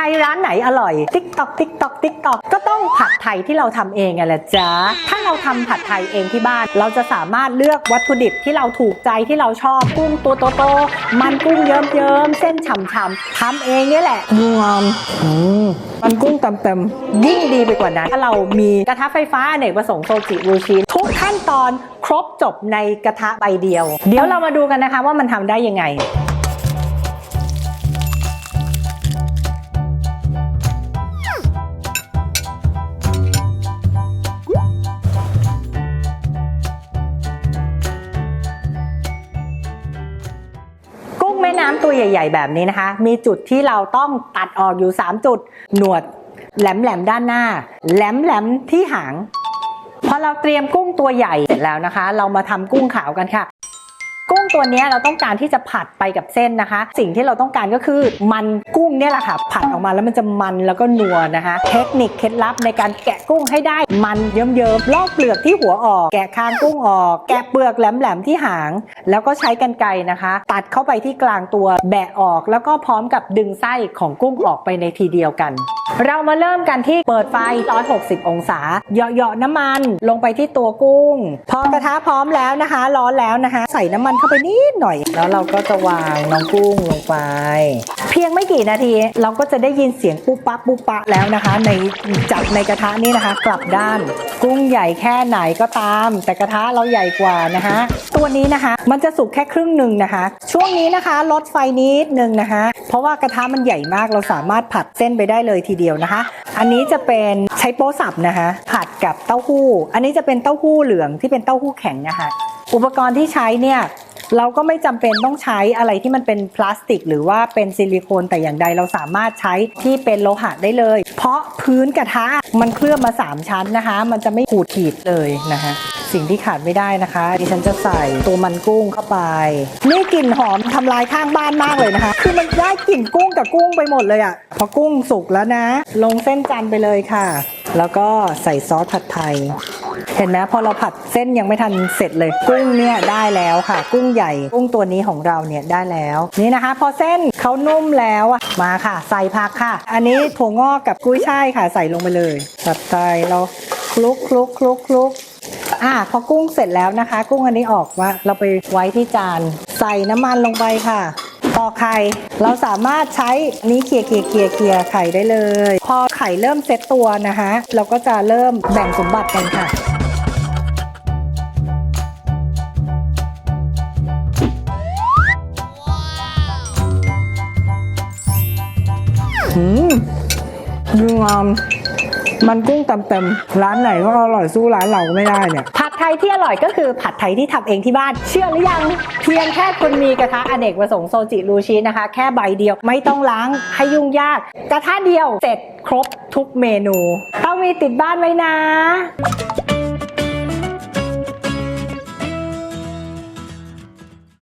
ทยร้านไหนอร่อย ติ๊กตอกติ๊กตอกติ๊กตอกก็ต้องผัดไทยที่เราทำเองไงแหละจ๊ะถ้าเราทำผัดไทยเองที่บ้าน เราจะสามารถเลือกวัตถุดิบที่เราถูกใจที่เราชอบกุ้งตัวโตๆมันกุ้งเยิ้มๆเส้นฉ่ำๆทำเองเนี่ยแหละงวมอืมมันกุ้งเต็มยิ่งดีไปกว่านั้น ถ้าเรามีกระทะไฟฟ้าอเนกประสงค์โซจิรูชิทุกขั้นตอนครบจบในกระทะใบเดียว เดี๋ยวเรามาดูกันนะคะว่ามันทำได้ยังไง น้ำตัวใหญ่ ๆ แบบนี้นะคะ มีจุดที่เราต้องตัดออกอยู่ 3 จุด หนวดแหลมๆด้านหน้า แหลมๆที่หาง พอเราเตรียมกุ้งตัวใหญ่เสร็จแล้วนะคะ เรามาทำกุ้งขาวกันค่ะกุ้งตัวนี้เราต้องการที่จะผัดไปกับเส้นนะคะ สิ่งที่เราต้องการก็คือมันกุ้งเนี่ยแหละค่ะ ผัดออกมาแล้วมันจะมันแล้วก็นัวนะคะ เทคนิคเคล็ดลับในการแกะกุ้งให้ได้มันเยิ้มๆลอกเปลือกที่หัวออก แกะคางกุ้งออก แกะเปลือกแหลมๆที่หางแล้วก็ใช้กรรไกรนะคะ ตัดเข้าไปที่กลางตัวแบะออกแล้วก็พร้อมกับดึงไส้ของกุ้งออกไปในทีเดียวกัน เรามาเริ่มกันที่เปิดไฟ 160 องศาเหยาะๆน้ำมันลงไปที่ตัวกุ้ง พอกระทะพร้อมแล้วนะคะ ร้อนแล้วนะคะ ใส่น้ำมันเข้าไปนิดหน่อย แล้วเราก็จะวางน้องกุ้งลงไป เพียงไม่กี่นาที เราก็จะได้ยินเสียงปุ๊บปั๊บปุ๊บปะแล้วนะคะ ในจากในกระทะนี่นะคะ กลับด้าน กุ้งใหญ่แค่ไหนก็ตาม แต่กระทะเราใหญ่กว่านะคะ ตัวนี้นะคะ มันจะสุกแค่ครึ่งหนึ่งนะคะ ช่วงนี้นะคะลดไฟนิดนึงนะคะ เพราะว่ากระทะมันใหญ่มากเราสามารถผัดเส้นไปได้เลยทีเดียวนะคะ อันนี้จะเป็นใช้โป๊สับนะคะ ผัดกับเต้าหู้ อันนี้จะเป็นเต้าหู้เหลืองที่เป็นเต้าหู้แข็งนะคะอุปกรณ์ที่ใช้เนี่ย เราก็ไม่จำเป็นต้องใช้อะไรที่มันเป็นพลาสติก หรือว่าเป็นซิลิโคนแต่อย่างใดเราสามารถใช้ที่เป็นโลหะได้เลย เพราะพื้นกระทะมันเคลือบมา 3 ชั้นนะคะ มันจะไม่ขูดขีดเลยนะคะสิ่งที่ขาดไม่ได้นะคะ ดิฉันจะใส่ตัวมันกุ้งเข้าไป นี่กลิ่นหอมทำลายข้างบ้านมากเลยนะคะ คือมันได้กลิ่นกุ้งกับกุ้งไปหมดเลยอะ่ะพอกุ้งสุกแล้วนะ ลงเส้นจันไปเลยค่ะ แล้วก็ใส่ซอสผัดไทย เห็นไหมพอเราผัดเส้นยังไม่ทันเสร็จเลย กุ้งเนี่ยได้แล้วค่ะ กุ้งใหญ่กุ้งตัวนี้ของเราเนี่ยได้แล้ว นี่นะคะ พอเส้นเขานุ่มแล้วอะมาค่ะ ใส่ผักค่ะ อันนี้ถั่วงอกกับกุ้ยช่ายค่ะ ใส่ลงไปเลยผัดไทยเราคลุกคลุกคลุกคลุกอะพอกุ้งเสร็จแล้วนะคะ กุ้งอันนี้ออกว่าเราไปไว้ที่จาน ใส่น้ำมันลงไปค่ะ ตอกไข่ เราสามารถใช้นี้เคี่ยเคี่ยเคี่ยเคี่ยไข่ได้เลย พอไข่เริ่มเซตตัวนะคะ เราก็จะเริ่มแบ่งสมบัติกันค่ะอืมดูงาม มันกุ้งเต็มๆร้านไหนก็อร่อยสู้ร้านเราไม่ได้เนี่ย ผัดไทยที่อร่อยก็คือผัดไทยที่ทำเองที่บ้าน เชื่อหรือยังเพียงแค่คุณมีกระทะอเนกประสงค์โซจิรูชินะคะ แค่ใบเดียวไม่ต้องล้างให้ยุ่งยาก กระทะเดียวเสร็จครบทุกเมนู ต้องมีติดบ้านไว้นะ